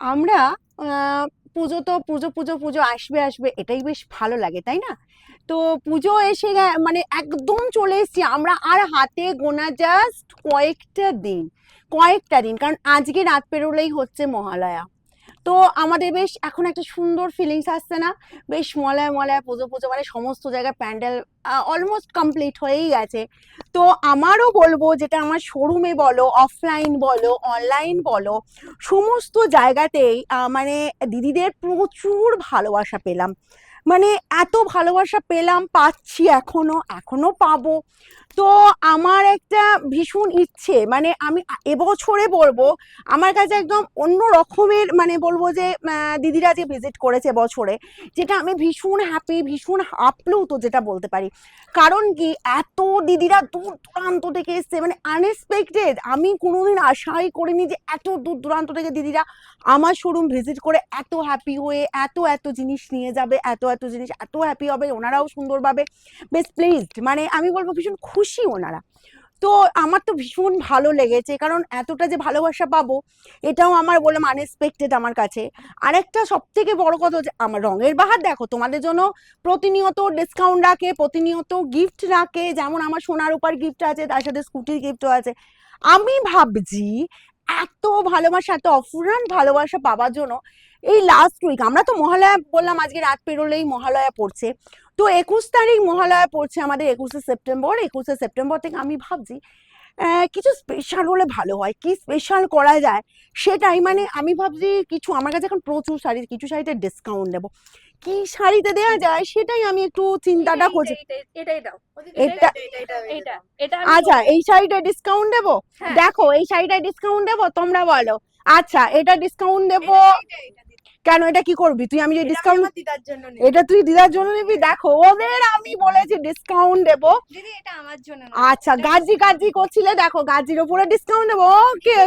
আমরা পুজো তো পুজো পুজো পুজো আসবে আসবে, এটাই বেশ ভালো লাগে, তাই না? তো পুজো এসে মানে একদম চলে এসছি আমরা আর হাতে গোনা জাস্ট কয়েকটা দিন কয়েকটা দিন, কারণ আজকে রাত পেরোলেই হচ্ছে মহালয়া। তো আমাদের বেশ এখন একটা সুন্দর ফিলিংস আসছে না? বেশ মলায় মলায় পুজো পুজো মানে সমস্ত জায়গায় প্যান্ডেল অলমোস্ট কমপ্লিট হয়েই গেছে। তো আমারও বলব যেটা আমার শোরুমে বলো অফলাইন বলো অনলাইন বলো, সমস্ত জায়গাতেই মানে দিদিদের প্রচুর ভালোবাসা পেলাম। মানে এত ভালোবাসা পেলাম, পাচ্ছি এখনও এখনও পাবো। তো আমার একটা ভীষণ ইচ্ছে মানে আমি এবছরে বলব, আমার কাছে একদম অন্য রকমের মানে বলব যে দিদিরা যে ভিজিট করেছে বছরে, যেটা আমি ভীষণ হ্যাপি ভীষণ আপ্লুত যেটা বলতে পারি। কারণ কি, এত দিদিরা দূর দূরান্ত থেকে এসছে মানে আনএক্সপেক্টেড আমি কোনোদিন আশাই করিনি যে এত দূর দূরান্ত থেকে দিদিরা আমার শোরুম ভিজিট করে এত হ্যাপি হয়ে, এত এত জিনিস নিয়ে যাবে এত এত জিনিস, এত হ্যাপি হবে, ওনারাও সুন্দরভাবে বেশ প্লিজড মানে আমি বলব ভীষণ খুশি ওনারা। তো আমার তো ভীষণ ভালো লেগেছে, কারণ এতটা যে ভালোবাসা পাবো, এটাও আমার বললাম আনএক্সপেক্টেড আমার কাছে। আরেকটা সব থেকে বড় কথা হচ্ছে, আমার রঙের বাহার দেখো, তোমাদের জন্য প্রতিনিয়ত ডিসকাউন্ট রাখে, প্রতিনিয়ত গিফট রাখে, যেমন আমার সোনার উপর গিফট আছে, তার সাথে স্কুটির গিফটও আছে। আমি ভাবছি, এত ভালোবাসা, এত অফুরান ভালোবাসা পাওয়ার জন্য এই লাস্ট উইক আমরা তো মহালয়া বললাম আজকে রাত পেরোলেই মহালয়া পড়ছে। তো একুশ তারিখ মহালয়া পড়ছে আমাদের একুশে সেপ্টেম্বর। একুশে সেপ্টেম্বর থেকে আমি ভাবছি আহ, কিছু স্পেশাল হলে ভালো হয়। কি স্পেশাল করা যায় সেটাই মানে আমি ভাবছি কিছু আমার কাছে এখন প্রচুর শাড়ি কিছু শাড়িতে ডিসকাউন্ট দেবো কি শাড়িতে দেওয়া যায় সেটাই আমি একটু চিন্তাটা করছি। এটা এটা এটা আচ্ছা এই শাড়িটা ডিসকাউন্ট দেবো? হ্যাঁ। দেখো এই শাড়িটা ডিসকাউন্ট দেবো তোমরা বলো। আচ্ছা এটা ডিসকাউন্ট দেবো কেন এটা কি করবি? তুই আমি যে ডিসকাউন্ট দিদার জন্য এটা তুই দিদার জন্য নিবি? দেখো ওদের আমি বলেছি ডিসকাউন্ট দেবো। দিদি এটা আমার জন্য আচ্ছা গাজি গাজি করছিলে দেখো গাজির উপরে ডিসকাউন্ট দেবো। ওকে।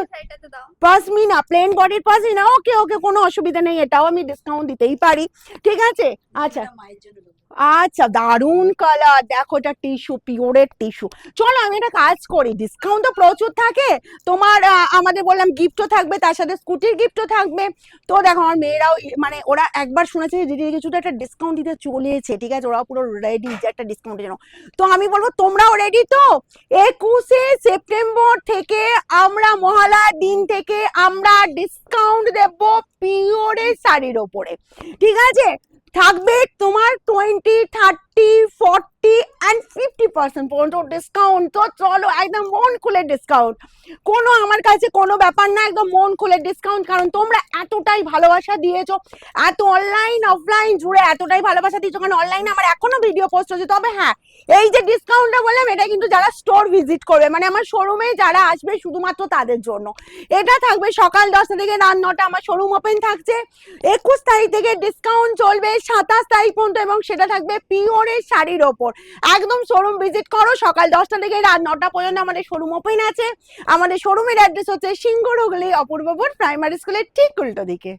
পাসমিনা প্লেন বডির পাসমিনা ওকে ওকে কোনো অসুবিধা নেই এটাও আমি ডিসকাউন্ট দিতেই পারি। ঠিক আছে? আচ্ছা। মায়ের। আচ্ছা দারুণ কালার দেখো এটা টিস্যু পিওরের টিস্যু চলো আমি একটা কাজ করি। ডিসকাউন্ট তো প্রচুর থাকে। তোমার আমাদের বললাম গিফটও থাকবে তার সাথে স্কুটির গিফটও থাকবে। তো দেখো আমার মেয়েরাও ই- মানে ওরা একবার শুনেছে যে কিছুটা একটা ডিসকাউন্ট দিতে চলেছে, ঠিক আছে? ওরাও পুরো রেডি যে একটা ডিসকাউন্টের জন্য তো আমি বলব, তোমরাও রেডি তো? একুশে সেপ্টেম্বর থেকে আমরা মহালয়ার দিন থেকে আমরা ডিসকাউন্ট দেব পিওরের শাড়ির ওপরে। ঠিক আছে? থাকবে তোমার টোয়েন্টি থার্টি ফর্টি পার্সেন্ট পর্যন্ত ডিসকাউন্ট তো চলো একদম মন খুলে ডিসকাউন্ট কোনো আমার কাছে কোনো ব্যাপার না, একদম মন খুলে ডিসকাউন্ট কারণ তোমরা এতটাই ভালোবাসা দিয়েছ, এত অনলাইন অফলাইন জুড়ে এতটাই ভালোবাসা দিয়েছ, কারণ অনলাইনে আমার এখনও ভিডিও পোস্ট হচ্ছে তবে হ্যাঁ এই যে ডিসকাউন্টটা বললাম, এটা কিন্তু যারা স্টোর ভিজিট করবে মানে আমার শোরুমে যারা আসবে শুধুমাত্র তাদের জন্য। এটা থাকবে সকাল দশটা থেকে রাত নটা, আমার শোরুম ওপেন থাকছে। একুশ তারিখ থেকে ডিসকাউন্ট চলবে, সাতাশ তারিখ পর্যন্ত, এবং সেটা থাকবে পিওরের শাড়ির ওপর। একদম শোরুম ভিজিট করো। সকাল দশটা থেকে রাত নটা পর্যন্ত আমাদের শোরুম ওপেন আছে। আমাদের শোরুমের অ্যাড্রেস হচ্ছে সিংহ হুগলি অপূর্বপুর প্রাইমারি স্কুলের ঠিক উল্টো দিকে।